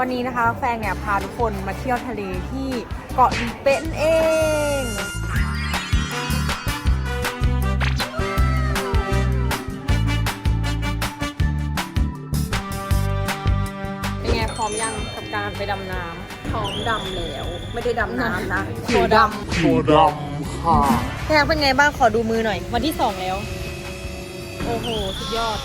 วันนี้นะคะแฟงเนี่ยพาทุกคนมาเที่ยวทะเลที่เกาะลีเป้นเอง เป็นไงพร้อมยังกับการไปดำน้ำพร้อมดำแล้ว ไม่ได้ดำน้ำนะผิวดตัวดำค่ะแฟงเป็นไงบ้างขอดูมือหน่อย วันที่สองแล้ว โอ้โห สุดยอด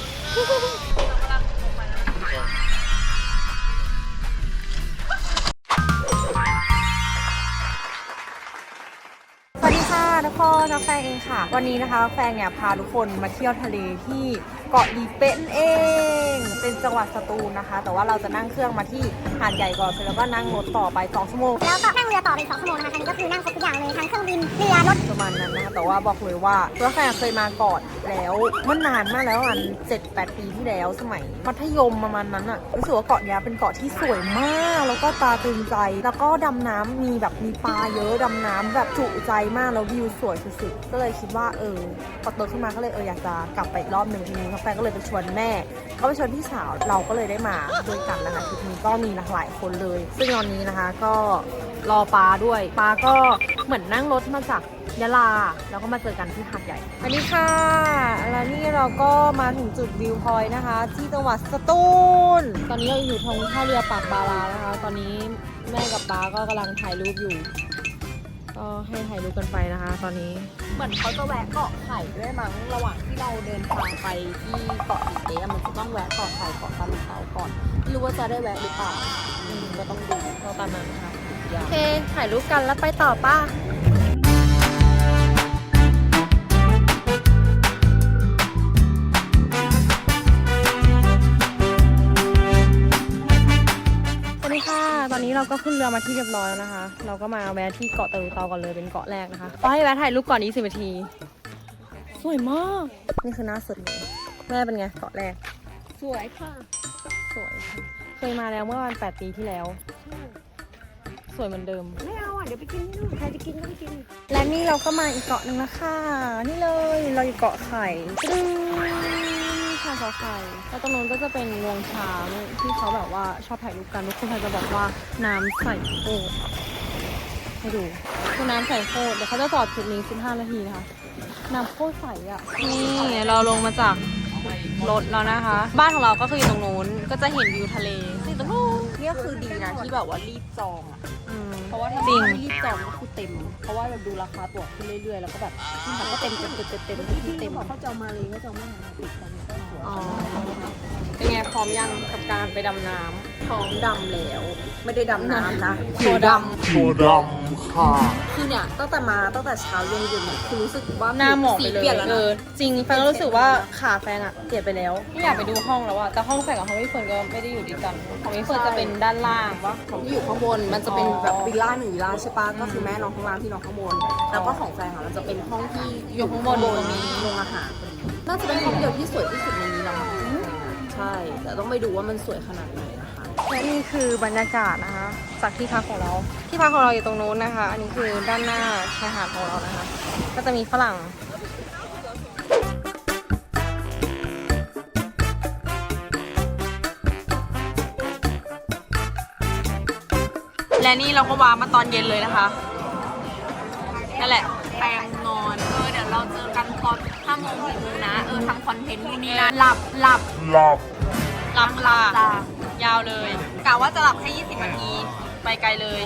ทุกคนน้องแฟงเองค่ะ วันนี้นะคะแฟงเนี่ยพาทุกคนมาเที่ยวทะเลที่เกาะลีเป้นเอง เป็นจังหวัดสตูลนะคะ แต่ว่าเราจะนั่งเครื่องมาที่หาดใหญ่ก่อนเสร็จแล้วก็นั่งรถต่อไป2ชั่วโมงแล้วก็นั่งเรือต่อเป็น2ชั่วโมงนะคะคันนี้ก็คือนั่งครบทุกอย่างเลยทั้งเครื่องบินเรือรถประมาณนั้นนะคะแต่ว่าบอกเลยว่าตัวแฟนเคยมาก่อนแล้วเมื่อนานมากแล้วประมันเจ็ดแปดปีที่แล้วสมัยมัธยมประมาณนั้นอะรู้สึกว่าเกาะเนี้ยเป็นเกาะที่สวยมาก แล้วก็ตาตึงใจ แล้วก็ดำน้ำมีแบบมีปลาเยอะดำน้ำแบบจุใจมากแล้ววิวสวยสุดๆก็เลยคิดว่าเออพอโตขึ้นมาก็เลยเอออยากจะกลับไปอีกรอบหนึ่งทีนี้แฟนก็เลยไปชวนแม่ก็ไปชวนพี่สาวเราก็เลยได้มาด้วยกันนะคะทริปนี้ก็มีหลายคนเลย ซึ่งตอนนี้นะคะก็รอปาด้วยปาก็เหมือนนั่งรถมาจากยะลาแล้วก็มาเจอกันที่หาดใหญ่สวัสดีค่ะแล้วนี่เราก็มาถึงจุดวิวพอยต์นะคะ ที่จังหวัดสตูลตอนนี้เราอยู่ตรงท่าเรือปากบารานะคะ ตอนนี้แม่กับป้าก็กำลังถ่ายรูปอยู่ ก็ให้ถ่ายรูปกันไปนะคะ ตอนนี้ เหมือนเขาจะแวะเกาะไข่ด้วยมั้งระหว่างที่เราเดินทางไปที่เกาะอีเอะมันจะต้องแวะเกาะไข่เกาะตาลุเตาก่อนไม่รู้ว่าจะได้แวะหรือเปล่าอืมก็ต้องดูก็ตามนั้นนะคะอย่าโอเค ถ่ายรูปกันแล้วไปต่อป้า เราก็ขึ้นเรือมาที่เรียบร้อยแล้วนะคะ เราก็มาแวะที่เกาะตะลุเตาก่อนเลยเป็นเกาะแรกนะคะก็ให้แวะถ่ายรูปก่อน20นาที สวยมาก นี่คือหน้าสุดเลยแม่เป็นไงเกาะแรก สวยค่ะ สวยค่ะ เคยมาแล้วเมื่อวัน8ปีที่แล้ว สวยเหมือนเดิม ไม่เอาอะ เดี๋ยวไปกินนู่นใครจะกินก็ไปกิน และนี่เราก็มาอีกเกาะหนึ่งแล้วค่ะนี่เลย เราอยู่เกาะไข่ตึ้งค่ะ เกาไข่แล้วตรงนู้นก็จะเป็นงวงช้างที่เขาแบบว่าชอบถ่ายรูปกันทุกคนจะบอกว่าน้ำใสโคตรให้ดูคือน้ำใสโคตรเดี๋ยวเขาจะจอดจุดนี้15นาทีนะคะน้ำโคตรใสอะนี่เราลงมาจากรถแล้วนะคะ บ้านของเราก็คืออยู่ตรงนู้นก็จะเห็นวิวทะเลที่ตรงนู้นนี่คือดีนะที่แบบว่ารีบจองอะเพราะว่าถ้าจริงไม่รีบจองก็คือเต็ม เพราะว่าเราดูราคาตั๋วขึ้นเรื่อยๆ แล้วก็แบบมันก็เต็มเต็มเต็มเต็มเต็มที่เต็มเขาจองมาเลยก็จองไม่นานติดกัน อ๋อเป็นไงพร้อมยังกับการไปดำน้ำพร้อมดำแล้ว ไม่ได้ดำน้ำนะตัวดตัวดำค่ะ คือเนี่ยตั้งแต่มาตั้งแต่เช้าเย็นเย็นเนี่ยคือรู้สึกว่าหน้าหมองไปสีเลยเปลี่ยนแล้วเอนะอจริงแฟนก็รู้สึกว่าขาแฟนอะเปลี่ยนไปแล้วไม่อยากไปดูห้องแล้วอะแต่ห้องแฟนกับห้องพี่เฟิร์นก็ไม่ได้อยู่ด้วยกันของพี่เฟิร์นจะเป็นด้านล่างปะของที่อยู่ข้างบนมันจะเป็นอ๋อแบบวิลล่าหนึ่งวิลล่าใช่ปะก็คือแม่นอนข้างล่างที่นอนข้างบน แล้วก็ของแฟนอะมันจะเป็นห้องที่อยู่ข้างบน ตรงนี้โรงอาหาร น่าจะเป็นห้องเดียวที่สวยที่สุดในนี้แล้วมั้งใช่ แต่ต้องไปดูว่ามันสวยขนาดไหนนะคะและนี่คือบรรยากาศนะคะ จากที่พักของเรา ที่พักของเราอยู่ตรงนู้นนะคะ อันนี้คือด้านหน้าชายหาดของเรานะคะ ก็จะมีฝรั่งและนี่เราก็วางมาตอนเย็นเลยนะคะ นั่นแหละ แปลงนอน เออเดี๋ยวเราเจอกันตอน ห้าโมงถึงนะ เออทำคอนเทนต์นู่นนี่นะหลับหลับหลับลำลาลายาวเลยกะว่าจะหลับแค่ 20 นาที ไปไกลเลย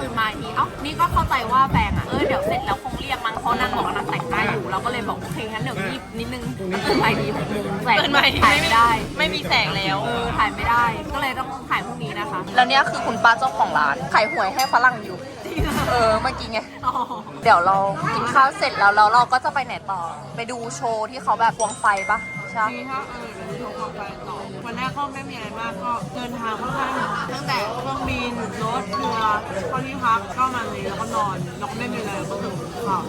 ตื่นมาอีกทีเอ้านี่ก็เข้าใจว่าแปลงอะ เออเดี๋ยวเสร็จแล้วคงเรียกมั้งเพราะนางบอกว่านางแต่งหน้าอยู่ เราก็เลยบอกโอเคงั้นเดี๋ยวรีบนิดนึงตื่นมาอีกทีหกโมงแสงตื่นมาอีกทีถ่ายไม่ได้ ไม่มีแสงแล้ว เออถ่ายไม่ได้ ก็เลยต้องถ่ายพรุ่งนี้นะคะ แล้วเนี่ยคือคุณป้าเจ้าของร้านขายหวยให้ฝรั่งอยู่ เออเมื่อกี้ไงอ๋อเดี๋ยวเรากินข้าวเสร็จแล้วแล้วเราก็จะไปไหนต่อ ไปดูโชว์ที่เขาแบบควงไฟปะใช่มีถ้าเออเดี๋ยวโทรเข้าไปต่อวันแรกก็ไม่มีอะไรมากก็เดินทางค่อนข้างตั้งแต่เครื่องบินรถเรือเข้าที่พักก็มาเลยแล้วก็นอนแล้วก็ไม่มีอะไรก็ตื่นข่าว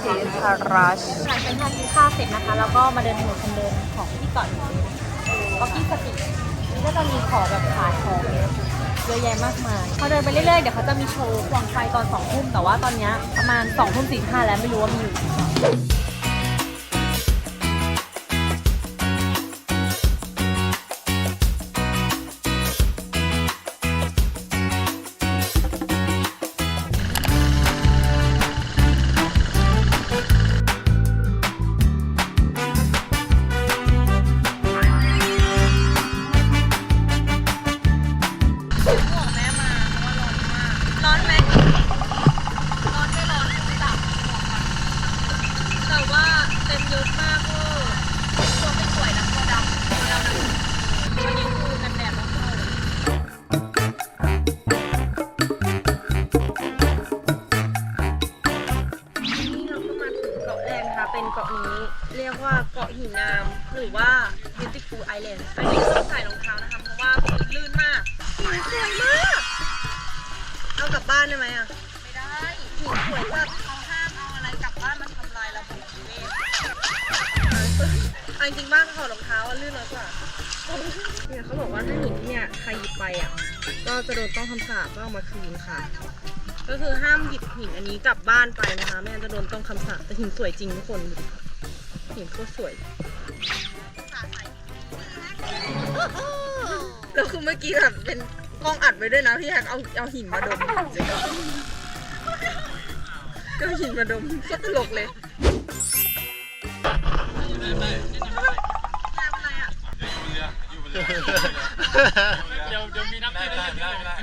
เทคารัชหลังจากทานกินข้าวเสร็จนะคะ แล้วก็มาเดินถนนคนเดินของที่เกาะนี้ก็ที่สตินี่ก็จะมีของแบบขายของเยอะ เยอะแยะมากมายพอเดินไปเรื่อยๆ เดี๋ยวเขาจะมีโชว์ควงไฟตอนสองทุ่มแต่ว่าตอนเนี้ยประมาณสองทุ่มสี่ห้าแล้วไม่รู้ว่ามีอยู่ องเท้าลื่นน้อยกว่าเนี่ยเขาบอกว่าถ้าหินเนี่ยใครหยิบไปอะ ก็จะโดนต้องคำสาปต้องเอามาคืนค่ะ ก็คือห้ามหยิบหินอันนี้กลับบ้านไปนะคะไม่งั้นจะโดนต้องคำสาปแต่หินสวยจริงทุกคนหินโคตรสวยแล้วคือเมื่อกี้แบบเป็นกล้องอัดไว้ด้วยนะพี่แฮกเอาเอาหินมาดมก็หินมาดมก็ตลกเลย เดี๋ยวเดี๋ยวมีนักได้ได้ได้ได้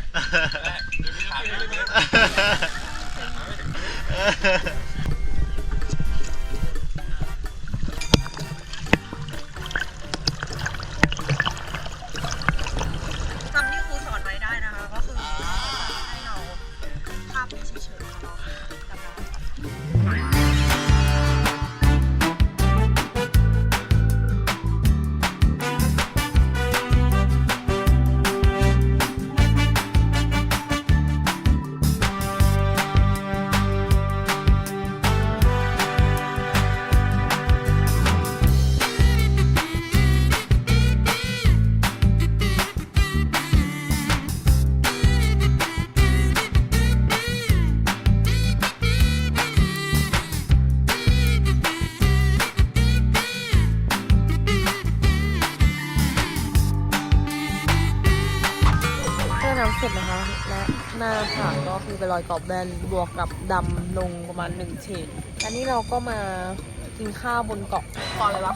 เดี๋ยวมีนักเตะจ คือไปรอยกรอบแบนบวกกับดำลงประมาณหนึ่งเฉดอันนี้เราก็มากินข้าวบนเกาะเกาะอะไรวะ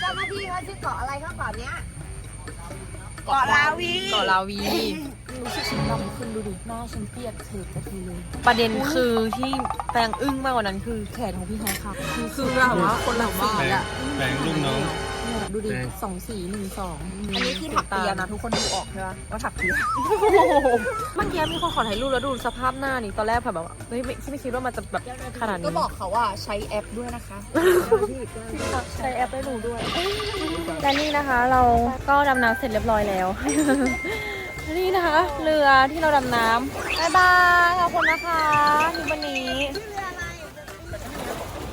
เจ้าหน้าที่เขาชื่อเกาะอะไรครับเกาะเนี้ยเกาะลาวีเกาะลาวีรู้สึกฉันดำขึ้นดูดิหน้าฉันเปียกเฉดกะทีเลยประเด็นคือที่แปลงอึ้งมากกว่านั้นคือแขนของพี่แฮกค่ะคือคือแบบว่าคนละสีอะแบ่งลูกน้องเนี่ย ดูดิแดงสองสีหนึ่งสองอันนี้คือถักเปียนะทุกคนดูออกใช่ไหมว่าถักเปียเมื่อกี้มีคนขอถ่ายรูปแล้วดูสภาพหน้านี่ตอนแรกแบบว่าเฮ้ยไม่ไม่คิดว่ามันจะแบบขนาดนี้ก็บอกเขาว่าใช้แอปด้วยนะคะใช้แอปได้ดูด้วยและนี่นะคะเราก็ดำน้ำเสร็จเรียบร้อยแล้วนี่นะคะ เรือที่เราดำน้ำบายบายขอบคุณนะคะที่วันนี้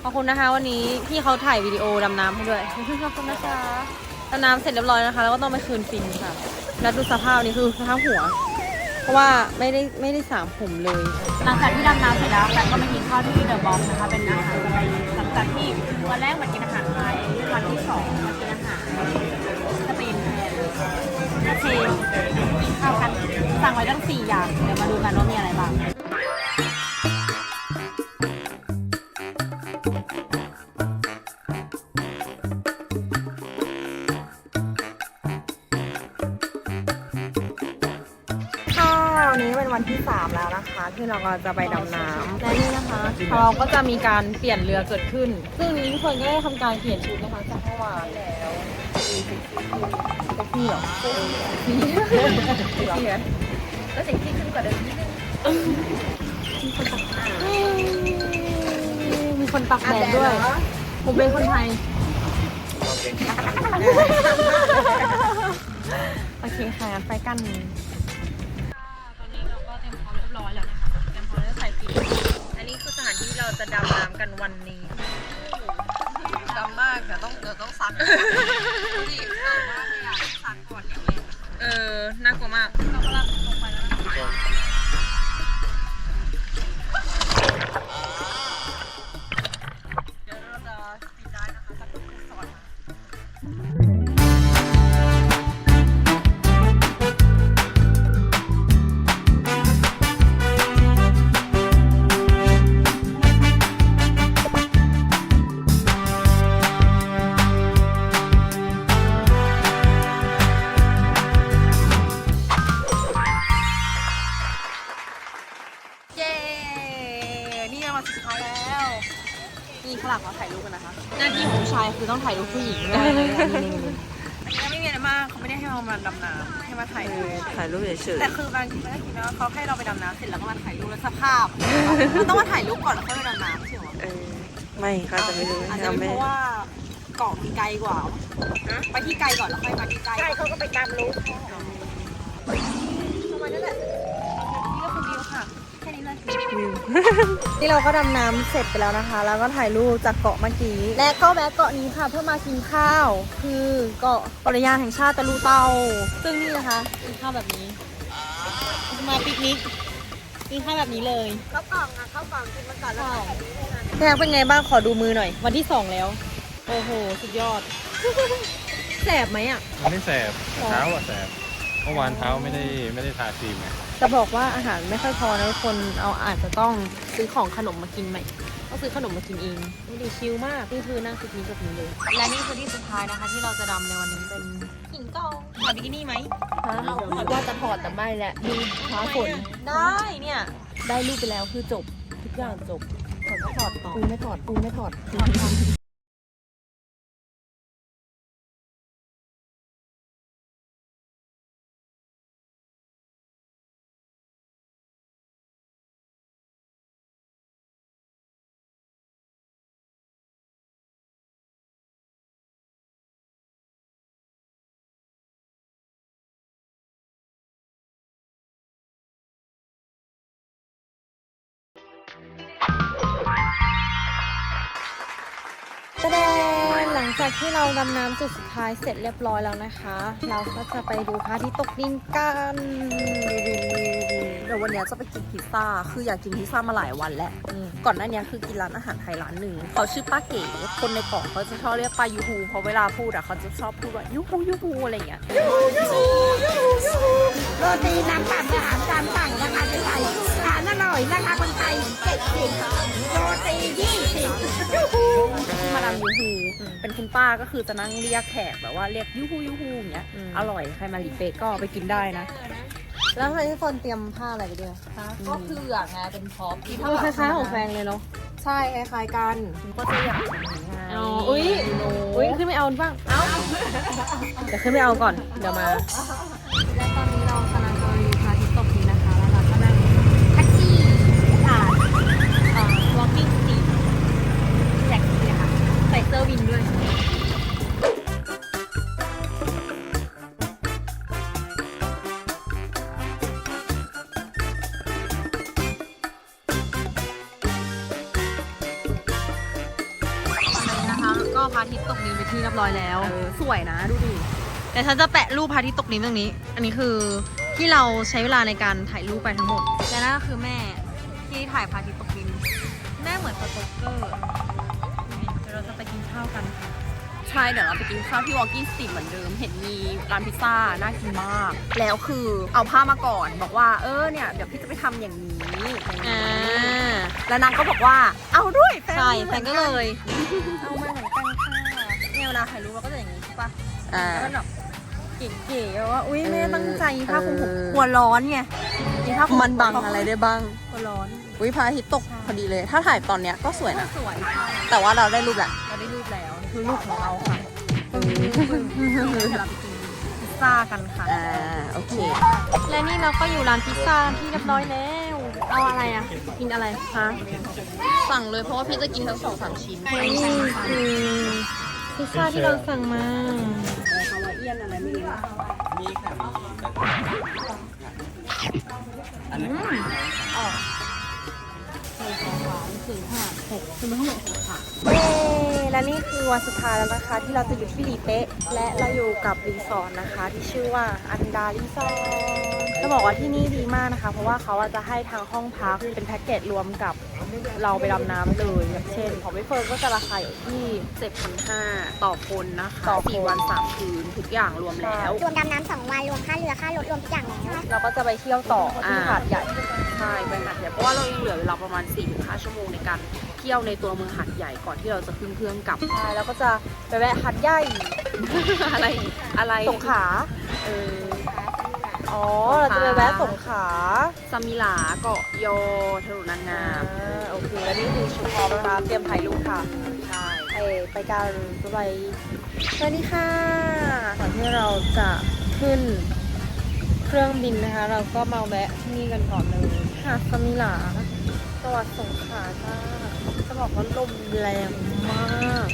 ขอบคุณนะคะ วันนี้พี่เขาถ่ายวิดีโอดำน้ำให้ด้วย ขอบคุณนะคะดำน้ำเสร็จเรียบร้อยนะคะ แล้วก็ต้องไปคืนฟินค่ะ แล้วดูสภาพนี้คือสภาพหัว เพราะว่าไม่ได้ไม่ได้สามผมเลย หลังจากที่ดำน้ำเสร็จแล้วแฟนก็มากินข้าวที่เดอะบ็อกนะคะ เป็นอาหารสบายหลังจากที่วันแรกมากินอาหารไทยวันที่สองมากินอาหารสเปนแทนโอเคกินข้าวกันสั่งไว้ตั้งสี่อย่าง เราก็จะไปดำน้ำและนี่นะคะเราก็จะมีการเปลี่ยนเรือเกิดขึ้น ซึ่งนี้ทุกคนก็ได้ทำการเปลี่ยนชุดนะคะจากเมื่อวานแล้วเซ็กซี่เหรอเซ็กซี่เซ็กซี่ไหมก็เซ็กซี่ขึ้นกว่าเดิมนิดนึงมีคนตักแดดด้วย ผมเป็นคนไทย โอเคค่ะ ไปกัน เราจะดำน้ำกันวันนี้ ดำมากเดี๋ยวต้องเดี๋ยวต้องซักดูดิเออมากเลยอะซักก่อนอย่างเงี้ยเออ น่ากลัวมาก เรากำลังางเขาถ่ายรูปกันนะคะ หน้าที่ของผู้ชายคือต้องถ่ายรูปผู้หญิงได้เลยยังไม่มีอะไรมากเขาไม่ได้ให้เรามาดำน้ำให้มาถ่ายรูปถ่ายรูปเฉยแต่คือบางทีไม่ได้คิดว่าเขาให้เราไปดำน้ำเสร็จแล้วก็มาถ่ายรูปแล้วสภาพมันต้องมาถ่ายรูปก่อนแล้วค่อยไปดำน้ำใช่ไหมไม่ค่ะจะไม่รู้อาจจะเป็นเพราะว่าเกาะมันไกลกว่า ไปที่ไกลก่อนแล้วค่อยมาที่ไกลใช่เขาก็ไปตามรู นี่เราก็ดำน้ำเสร็จไปแล้วนะคะ แล้วก็ถ่ายรูปจากเกาะเมื่อกี้ และก็แวะเกาะนี้ค่ะ เพื่อมากินข้าว คือเกาะปริยานแห่งชาติตะลูเตา ซึ่งนี่นะคะกินข้าวแบบนี้ มาปิกนิกกินข้าวแบบนี้เลยเข้ากล่องอะเข้ากล่องกินมันก่อนแล้วแม่เป็นไงบ้างขอดูมือหน่อย วันที่สองแล้ว โอ้โห สุดยอด แสบไหมอะ ไม่ได้แสบเท้าอะแสบเมื่อวานเท้าไม่ได้ไม่ได้ทาครีมไง จะบอกว่าอาหารไม่ค่อยพอนะทุกคนเอาอาจจะต้องซื้อของขนมมากินใหม่ต้องซื้อขนมมากินเองนี่ดีชิลมากนี่คือนั่งปิกนิกแบบนี้เลย และนี่คือที่สุดท้ายนะคะ ที่เราจะดำในวันนี้เป็นหินกองถอดบิกินี่ไหมว่าจะถอดแต่ไม่แหละดูฟ้าฝนได้เนี่ยได้รูปไปแล้วคือจบทุกอย่างจบถอดไม่ถอดปูไม่ถอดปูไม่ถอด แสดงหลังจากที่เราดำน้ำจุดสุดท้ายเสร็จเรียบร้อยแล้วนะคะ เราก็จะไปดูพระอาทิตย์ตกดินกันเดี๋ยววันเนี้ยจะไปกินพิซซ่า คืออยากกินพิซซ่ามาหลายวันแล้วอืมก่อนหน้านี้คือกินร้านอาหารไทยร้านหนึ่งเขาชื่อป้าเก๋ คนในเกาะเขาจะชอบเรียกป้ายูฮูเพราะเวลาพูดอะเขาจะชอบพูดว่ายูฮูยูฮูอะไรอย่างเงี้ยโรตีน้ำปั่นอาหารตามสั่งราคาไทยอาหารอร่อยราคาคนไทยเจ็ดสิบโรตียี่สิบที่มาดามยูฮูเป็นคุณป้าก็คือจะนั่งเรียกแขกแบบว่าเรียกยูฮูยูฮูอย่างเงี้ยอร่อยใครมาลีเปะก็ไปกินได้นะ แล้วทำไมที่คนเตรียมผ้าอะไรไปด้วยก็เผือกไงเป็นพร็อพที่เออคล้ายๆของแฟนเลยเนาะใช่คล้ายๆกันก็จะอยากอ๋ออุ้ยอุ้ยขึ้นไม่เอาบ้าง เอาเดี๋ยวขึ้นไม่เอาก่อน เดี๋ยวมา และตอนนี้เรากำลังจะดูพระอาทิตย์ตกดินนะคะ แล้วเราก็นั่งแท็กซี่ผ่านเอ่อ walking street แท็กซี่นะคะใส่เสื้อวินด้วยตอนนี้นะคะก็พระอาทิตย์ตกดินไปที่เรียบร้อยแล้วสวยนะดูดิ แต่ฉันจะแปะรูปพระอาทิตย์ตกดินตรงนี้ อันนี้คือที่เราใช้เวลาในการถ่ายรูปไปทั้งหมดและนั่นก็คือแม่ที่ถ่ายพระอาทิตย์ตกดิน แม่เหมือนสโต๊กเกอร์ ข้าวกันค่ะใช่เดี๋ยวเราไปกินข้าวที่ Walking Street เหมือนเดิม เห็นมีร้านพิซซ่า น่ากินมาก แล้วคือเอาผ้ามาก่อนบอกว่าเออเนี่ยเดี๋ยวพี่จะไปทำอย่างนี้อย่างนี้แล้วนางก็บอกว่าเอาด้วยแฟนใช่มีแฟเหมือนก็กันเลย เอามาเหมือนกันค่ะเนี่ยเวลาถ่ายรูปเราก็จะอย่างนี้ใช่ปะอ่า แล้วก็แบบเก๋ๆแบบว่าอุ้ยแม่ตั้งใจผ้าคลุมผมเออหัวร้อนไงมีผ้าคลุมมันบังอะไรได้บ้างหัวร้อน วิพระอาทิตย์ตกพอดีเลย ถ้าถ่ายตอนเนี้ยก็สวยนะ สวยใช่แต่ว่าเราได้รูปแหละ คือรูปของเราค่ะเดี๋ยวเราไปกินพิซซ่ากันค่ะ อ่าโอเค และนี่เราก็อยู่ร้านพิซซ่าที่เรียบร้อยแล้ว เอาอะไรอะ กินอะไรคะ สั่งเลยเพราะว่าพี่จะกินทั้งสองสามชิ้นนี่คือพิซซ่าที่เราสั่งมาเย้ และนี่คือวันสุดท้ายแล้วนะคะ ที่เราจะอยู่ที่ลีเป๊ะ และเราอยู่กับรีสอร์ทนะคะ ที่ชื่อว่าอันดารีสอร์ทจะบอกว่าที่นี่ดีมากนะคะ เพราะว่าเขาอะจะให้ทางห้องพักเป็นแพ็กเกจรวมกับเราไปดำน้ำเลยอย่างเช่น ของพี่เฟิร์นก็จะราคาอยู่ที่7,500ต่อคนนะคะต่อสี่วันสามคืนทุกอย่างรวมแล้ว รวมดำน้ำสองวัน รวมค่าเรือค่ารถรวมทุกอย่างแล้ว เราก็จะไปเที่ยวต่อที่อ่าหาดใหญ่ ใช่ไปหาดใหญ่เพราะว่าเรายังเหลือเวลาประมาณ4-5ชั่วโมงในการเที่ยวในตัวเมืองหาดใหญ่ก่อนที่เราจะขึ้นเครื่องกลับใช่แล้วก็จะไปแวะหาดใหญ่อะไรอะไรสงขลาเอออ๋อเราจะไปแวะสงขลาสมิลาเกาะยอถนนนางงามอ่าโอเคแล้วนี่คือชุดพร้อมนะคะเตรียมถ่ายรูปค่ะใช่เออไปกันไปสวัสดีค่ะก่อนที่เราจะขึ้นเครื่องบินนะคะ เราก็มาแวะที่นี่กันก่อนเลย หาดสมิหลาจังหวัดสงขลาจ้าจะบอกว่าลมแรงมาก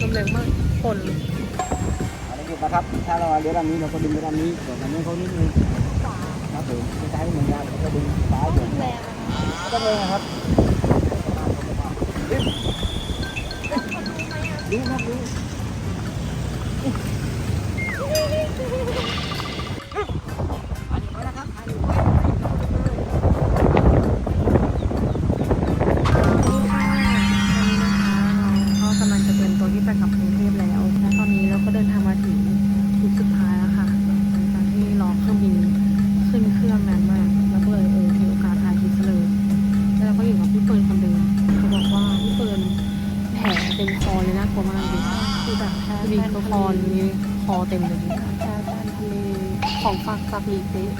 ลมแรงมากฝนอะไรอยู่นะครับ ถ้าเราเรือลำนี้เราก็ดึงเรือลำนี้ส่วนลำนี้เขานิดนึงครับผมไม่ใช้เหมือนกันเราก็ดึงซ้ายอยู่แรงก็แรงนะครับดูครับดู อเต็มเลยแค่ทานทะเลของฝากจากลีเป๊ะ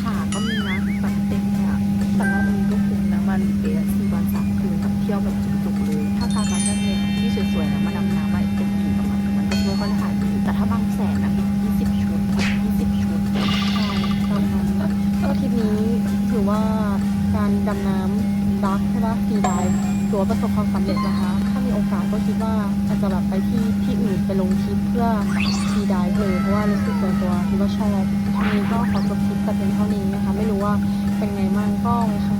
ขาก็มีนะแบบเต็มเลยอะแต่ว่ามันก็คุ้มนะมันลีเป๊ะสี่วันสามคืนกับเที่ยวแบบจุกๆเลย ถ้าการมาเที่ยวที่สวยๆนะมาดำน้ำมาเป็นอีกประมาณมันก็ช่วยค่อนข้างดีแต่ถ้าบางแสนนะมียี่สิบชุดยี่สิบชุดใช่ตามนั้นนะก็ทริปนี้ถือว่าการดำน้ำดักใช่ปะฟรีไดฟ์ถือว่าประสบความสำเร็จนะคะ ถ้ามีโอกาสก็คิดว่าอาจจะแบบไปที่ที่อื่น ไปลงคลิปเพื่อทีไดายเลยเพราะว่ารู้สึกส่วนตัวคิดว่าชอบทีนี้ก็ขอจบคลิปแต่เพียงเท่านี้นะคะ ไม่รู้ว่าเป็นไงบ้างก็ไว้ครั้ง